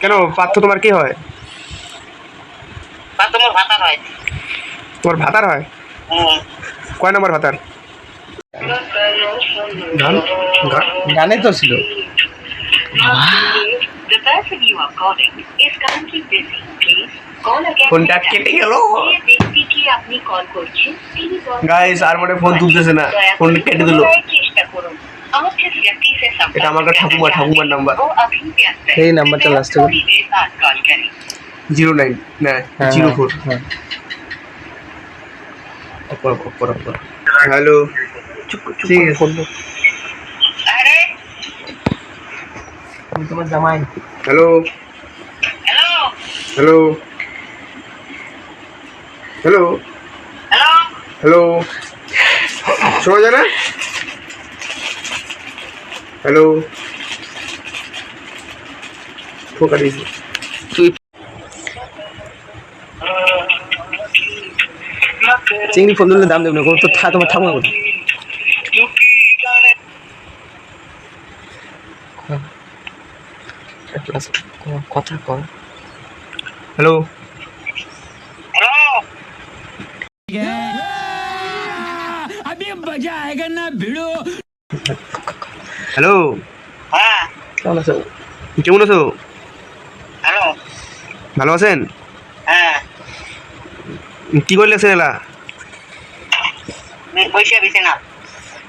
কেন পার্থ তোমার কি হয়? তা তোমার ভাতার হয়। তোমার ভাতার হয়? কয় নম্বর ভাতার? গান? গান তো ছিল. ফোনটা কেটে গেল। গাইস আর মনে ফোন তুলতেছে না। ফোন কেটে দিল। চেষ্টা করুন। এটা আমার ঠাকুমা ঠাকুমার নাম্বার এই নাম্বারটা last zero nine zero four. Hello. ঠিক আছে তোমার হ্যালো। হ্যালো। হ্যালো। হ্যালো। শোনা যায় না? হ্যালো। দিয়েছি চিংড়ি ফোন দিলে দাম দেবে না তো থা- তোমার ঠাকুমা কোথায় কথা কর। হ্যালো। Hello hello. হ্যাঁ। কেমন আছো? কেমন আছো? হ্যালো। ভালো আছেন? হ্যাঁ। কি করলেছেন এলা?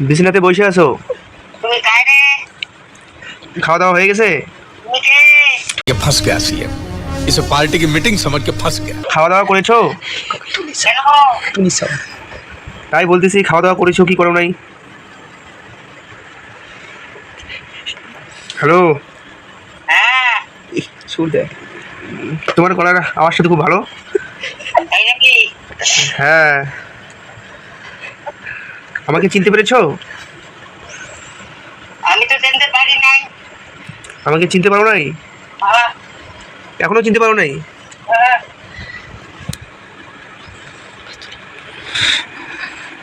বিছানাতে? বসে আছো। তুমি রে খাওয়া দাওয়া হয়ে গেছে? ফাঁস গে আসি এসব পার্টি কি মিটিং সমর কে ফাঁস গে খাওয়া দাওয়া করেছ তাই বলতেছি খাওয়া দাওয়া করেছ কি করো নাই? হ্যালো হ্যাঁ। সুর তোমার গলার আওয়াজটা তো খুব ভালো। হ্যাঁ। আমাকে চিনতে পেরেছ? আমি তো জানতে পারি নাই। আমাকে চিনতে পারো নাই? হ্যাঁ এখনও চিনতে পারো নাই? হ্যাঁ।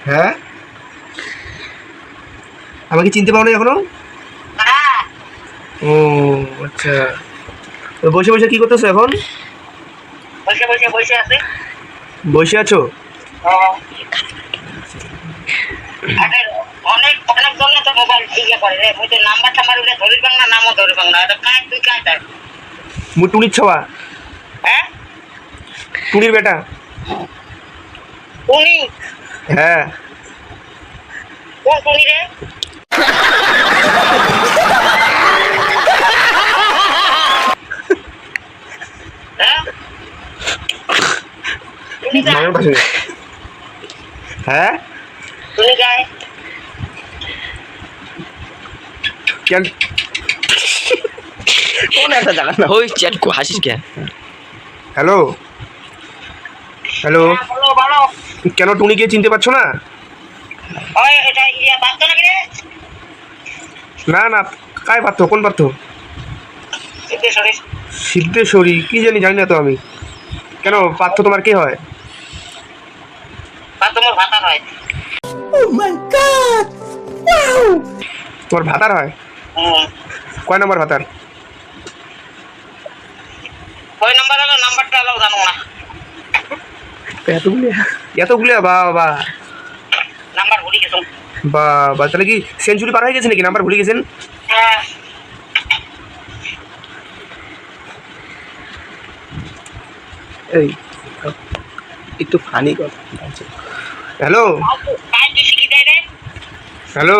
হ্যাঁ? আমাকে চিনতে পারো নাই এখনও? ও আচ্ছা। বসে বসে কি করতেছো এখন? বসে বসে বসে আছে। বসে আছো? হ্যাঁ। অনেক অনেক জনে তো মোবাইল ইয়ে করে রে। মুই তো নাম্বার টাম্বার উলে ধরি পাং না নামও ধরি পাং না। এটা কাজ তুই কাজ তার মু টুনির ছোয়া। হ্যাঁ? টুনির বেটা। উনি? হ্যাঁ। কোন উনি রে হ্যাঁ? পাশে হ্যাঁ কেন? কোন একটা জায়গা না। ওই চ্যাট কো হাসিস কে? হ্যালো? হ্যালো? হ্যাঁ, বলো বলো। কেন টুনিকে চিনতে পারছ না? ইয়া না না কায় পারতো কোন পারতো? সিদ্ধেশ্বরী। কি জানি জানি না তো আমি। কেন পার্থ তোমার কি হয়? তা তোমার ভাতা হয় তোমার ভাতার হয়? কয় নম্বর ভাতার? ওই নাম্বার হলো নাম্বারটা হলো জানো না। এতগুলি এতগুলো বা বা নাম্বার ভুলে গেছো। বা বা তাহলে কি সেঞ্চুরি পার হয়ে গেছে নাকি? নাম্বার ভুলে গেছেন? হ্যাঁ। এই একটু ফানি কথা হ্যালো? হ্যালো?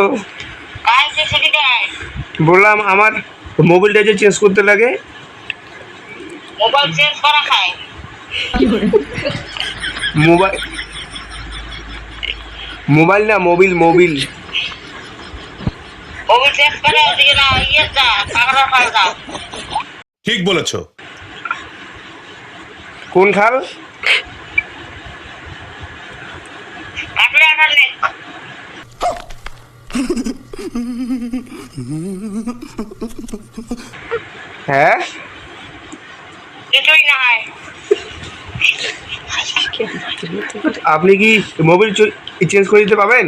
বললাম আমার মোবাইলটা যে চেঞ্জ করতে লাগে। মোবাইল মোবাইল না মোবিল মোবিল। ঠিক বলেছ। কোন খাল? হ্যাঁ? আপনি কি মোবিল চেঞ্জ করে দিতে পাবেন